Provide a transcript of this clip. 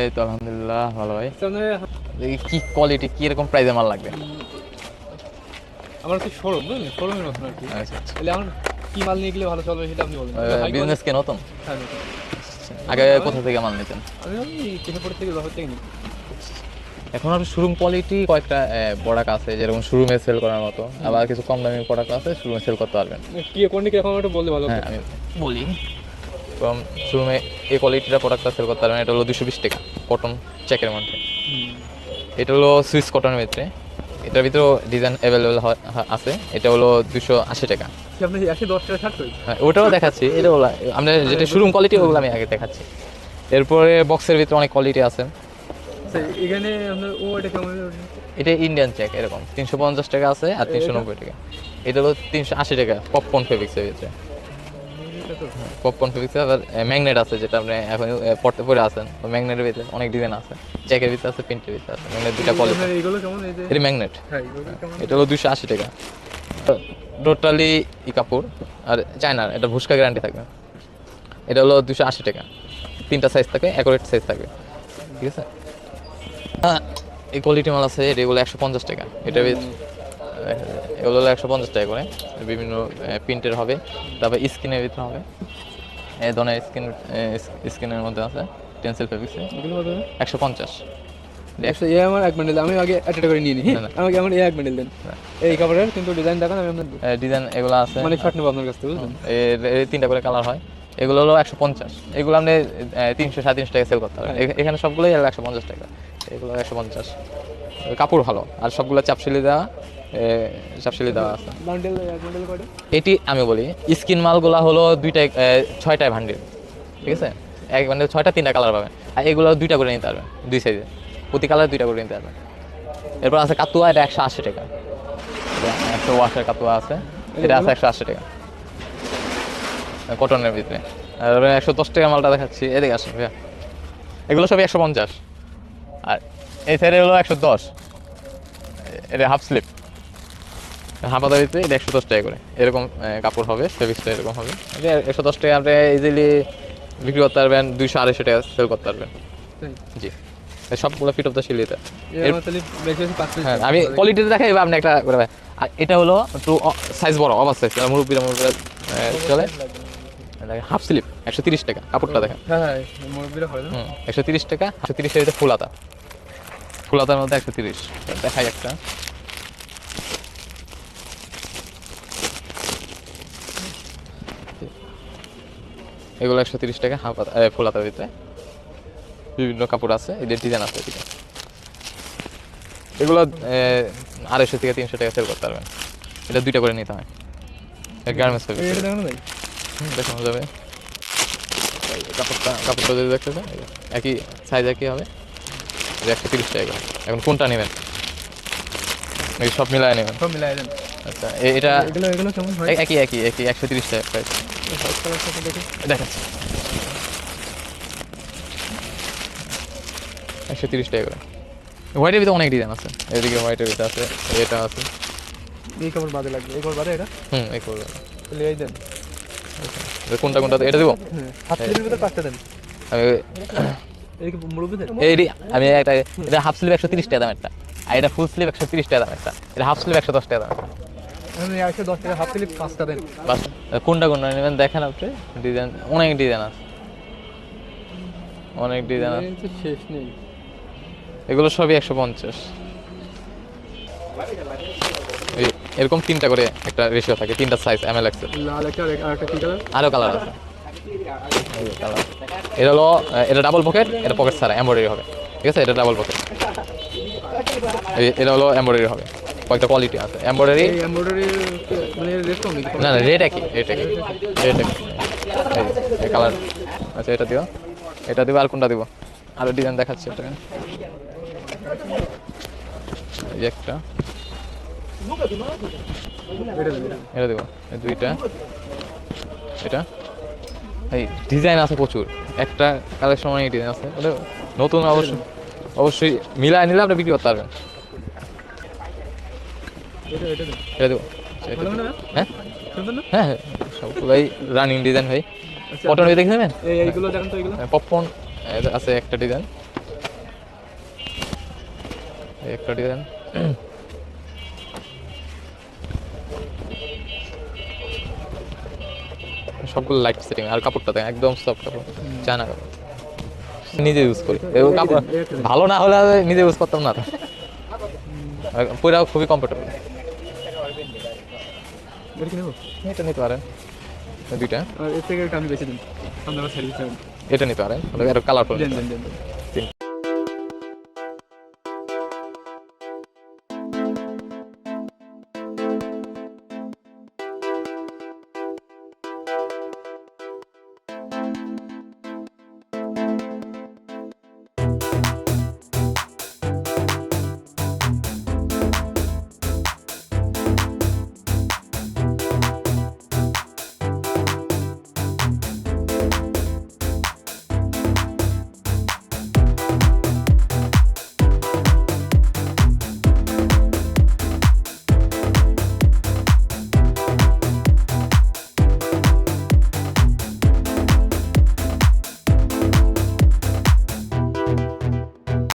এই তো আলহামদুলিল্লাহ ভালো ভাই। কি কোয়ালিটি কি এরকম প্রাইজে মাল লাগবে। আমার হচ্ছে শোরুম বুঝলেন? শোরুমের মতন আর কি। আচ্ছা আচ্ছা। তাহলে আমার কি মাল নিয়ে গেলে ভালো চলবে সেটা আপনি বলুন বিজনেস কে নতুন? হ্যাঁ, আগে কোথা থেকে মাল নিতেন? আমি থেকে জহর থেকে নিই। এখন আর শোরুম কোয়ালিটি কয়েকটা প্রোডাক্ট আছে যেরকম শোরুমে সেল করার মতো। আবার কিছু কম দামি প্রোডাক্ট আছে শোরুমে সেল করতে পারবেন। কি কোনটি এখন একটু বললে ভালো হ্যাঁ আমি বলি। কম শোরুমে এই কোয়ালিটিটা প্রোডাক্টটা সেল করতে পারবেন। এটা হলো দুশো বিশ টাকা কটন চেকের মধ্যে। এটা হলো সুইস কটনের ভিতরে। এটার ভিতরেও ডিজাইন অ্যাভেলেবেল আছে। এটা হলো দুশো আশি টাকা। হ্যাঁ ওটাও দেখাচ্ছি। এটা হলো আমরা যেটা শোরুম কোয়ালিটি ওগুলো আমি আগে দেখাচ্ছি। এরপরে বক্সের ভিতরে অনেক কোয়ালিটি আছে। আচ্ছা, এখানে ও এটা কেমন? এটা ইন্ডিয়ান চেক এরকম। তিনশো পঞ্চাশ টাকা আছে আর তিনশো নব্বই টাকা। এটা হলো তিনশো আশি টাকা পপকর্ন ফেব্রিক্সের ভিতরে। তো পপকর্ন ফেব্রিক্সে আবার ম্যাগনেট আছে যেটা আপনি এখন পড়তে পরে আছেন। তো ম্যাগনেটের ভিতরে অনেক ডিজাইন আছে। চেকের ভিতরে আছে প্রিন্টের ভিতরে আছে। ম্যাগনেট দুটা কোয়ালিটি এইগুলো কেমন? এই যে এটা ম্যাগনেট। হ্যাঁ এটা হলো দুশো আশি টাকা। টোটালি ই কাপড়। আর চায়নার এটা ভুসকা গ্যারান্টি থাকবে। এটা হলো দুশো আশি টাকা। তিনটা সাইজ থাকে অ্যাকোরেট সাইজ থাকবে ঠিক আছে? আহ, এই কোয়ালিটি মাল আছে এগুলো একশো পঞ্চাশ টাকা। এটা এগুলো হলো একশো পঞ্চাশ টাকা করে। বিভিন্ন প্রিন্টের হবে তারপর স্কিনের ভিতরে হবে। এই ধরনের স্কিন স্কিনের মধ্যে আছে টেন্সিল ফেব্রিক্সে একশো পঞ্চাশ। একশো এ আমার এক বান্ডেল আমি আগে একটা করে নিয়ে নিই। আমাকে আমার এ এক বান্ডেল দেন। এই কাপড়ের কিন্তু ডিজাইন দেখান আমি আপনার ডিজাইন এগুলো আছে। মানে শর্ট নেব আপনার কাছ থেকে বুঝলেন? এর এর তিনটা করে কালার হয়। এগুলো হলো একশো পঞ্চাশ। এগুলো আপনি তিনশো সাড়ে তিনশো টাকা সেল করতে এখানে সবগুলোই একশো পঞ্চাশ টাকা। এগুলো একশো পঞ্চাশ। কাপড় ভালো। আর সবগুলো চাপশিলি দেওয়া। এ, চাপশিলি দেওয়া আছে। এটি আমি বলি স্কিন মালগুলো হলো দুইটাই ছয়টায় ভান্ডিল ঠিক আছে? এক বান্ডিল ছয়টা তিনটা কালার পাবেন। আর এগুলো দুইটা করে নিতে পারবেন দুই সাইজে প্রতি কালার দুইটা করে নিতে পারবেন। এরপর আছে কাতুয়া এটা একশো আশি টাকা। একশো ওয়াশের কাতুয়া আছে এটা আছে একশো আশি টাকা। কটনের ভিতরে। আর একশো দশ টাকা মালটা দেখাচ্ছি এদিকে আসুন ভাইয়া। এগুলো সবই একশো পঞ্চাশ। আর এই সাইডে হলো একশো দশ। এটা হাফ স্লিপ হাফ হাতা এটা একশো দশ টাকা করে। এরকম কাপড় হবে ফেব্রিক্সটা এরকম হবে। এটা একশো দশ টাকা আপনি ইজিলি বিক্রি করতে পারবেন দুইশো আড়াইশো টাকা সেল করতে পারবেন। জি। সবগুলো ফিট অফ দ্য শিলিতে এ আমার তাহলে বেশি বেশি পাঁচ পিস হ্যাঁ আমি কোয়ালিটিতে দেখাই আপনি একটা এটা হলো একটু সাইজ বড় অবাস সাইজ মুরব্বীরা মুরব্বীরা চলে। হাফ স্লিপ একশো তিরিশ টাকা কাপড়টা দেখেন। হ্যাঁ হ্যাঁ একশো তিরিশ টাকা একশো তিরিশের ভিতরে ফুলাতা। ফুলাতার মধ্যে একশো তিরিশ দেখাই একটা। এগুলো একশো তিরিশ টাকা হাফ হাতা- এ, ফুলাতার ভিতরে। বিভিন্ন কাপড় আছে এদের ডিজাইন আছে এদিকে। এগুলো আড়াইশো থেকে তিনশো টাকা সেল করতে পারবেন। এটা দুইটা করে নিতে হয়। গার্মেন্টস এটা দেখানো যাবে। কাপড়টা কাপড়টা যদি দেখতে চান একই সাইজ একই হবে। একশো তিরিশ টাকা এখন কোনটা নেবেন? সব মিলায় নেবেন? সব মিলাই দেন। আচ্ছা এটা এগুলো এগুলো কেমন একই একই একই একশো তিরিশ টাকা প্রাইস হোয়াইট কালার সাথে দেখে দেখাচ্ছি। একশো তিরিশ টাকা করে। হোয়াইটের ভিতরে অনেক ডিজাইন আছে। এদিকে হোয়াইটের ভিতরে আছে এটা আছে। এই কাপড় বাদে লাগবে। এই কাপড় বাদে এটা? হুম এই করবে তাহলে এই দেন। কোনটা কোনটা? এটা দেবো? হ্যাঁ হাফ ভিতরে পাঁচটা দেন। আমি একটা এটা হাফ স্লিভ একশো তিরিশ টাকা দাম একটা আর এটা ফুল স্লিভ একশো তিরিশ টাকা দাম একটা এটা হাফ স্লিভ একশো দশ টাকা দাম একটা একশো দশ টাকা হাফ স্লিপ পাঁচটা দেন। কোনটা কোনটা নেবেন? দেখেন আপনি। ডিজাইন অনেক ডিজাইন আছে। অনেক ডিজাইন আছে। শেষ নেই। এগুলো সবই একশো পঞ্চাশ। এই এরকম তিনটা করে একটা রেশিও থাকে। তিনটা size M L X L আরও কালার আছে। এটা হলো এটা ডাবল পকেট এটা পকেট ছাড়া এমব্রয়ডারি হবে। ঠিক আছে? এটা ডাবল পকেট এটা হলো এমব্রয়ডারি হবে। কয়েকটা কোয়ালিটি আছে। এমব্রয়ডারি মানে না না রেট একই রেট একই। রেট একই। এই কালার আচ্ছা এটা দিও। এটা দিব আর কোনটা দিব? আরও ডিজাইন দেখাচ্ছি এটা এই একটা। এটা দিব। এই দুইটা। এটা। এই ডিজাইন আছে প্রচুর। একটা কালেকশন অনেক ডিজাইন আছে। নতুন অবশ্যই অবশ্যই মিলায় নিলে আপনি বিক্রি করতে পারবেন। এটা এটা দেবো। আচ্ছা, ভালো না? হ্যাঁ হ্যাঁ হ্যাঁ রানিং ডিজাইন ভাই। আচ্ছা কটন দেখে নেবেন? এইগুলো দেখেন তো এইগুলো। পপকর্ন আছে একটা ডিজাইন একটা ডিজাইন সবগুলো লাইট সেটিং আর কাপড়টা দেখ একদম সফট কাপড়। চায়না কাপড়। নিজে ইউজ করি। এবং কাপড় ভালো না হলে নিজে ইউজ করতাম না। পুরা খুবই কমফোর্টেবল কি নেব? এটা নিতে পারেন। দুইটা। আর এর থেকে একটা আমি বেছে দিন আপনারা সার্ভিস এটা নিতে পারেন। কালারফুল দেন তিন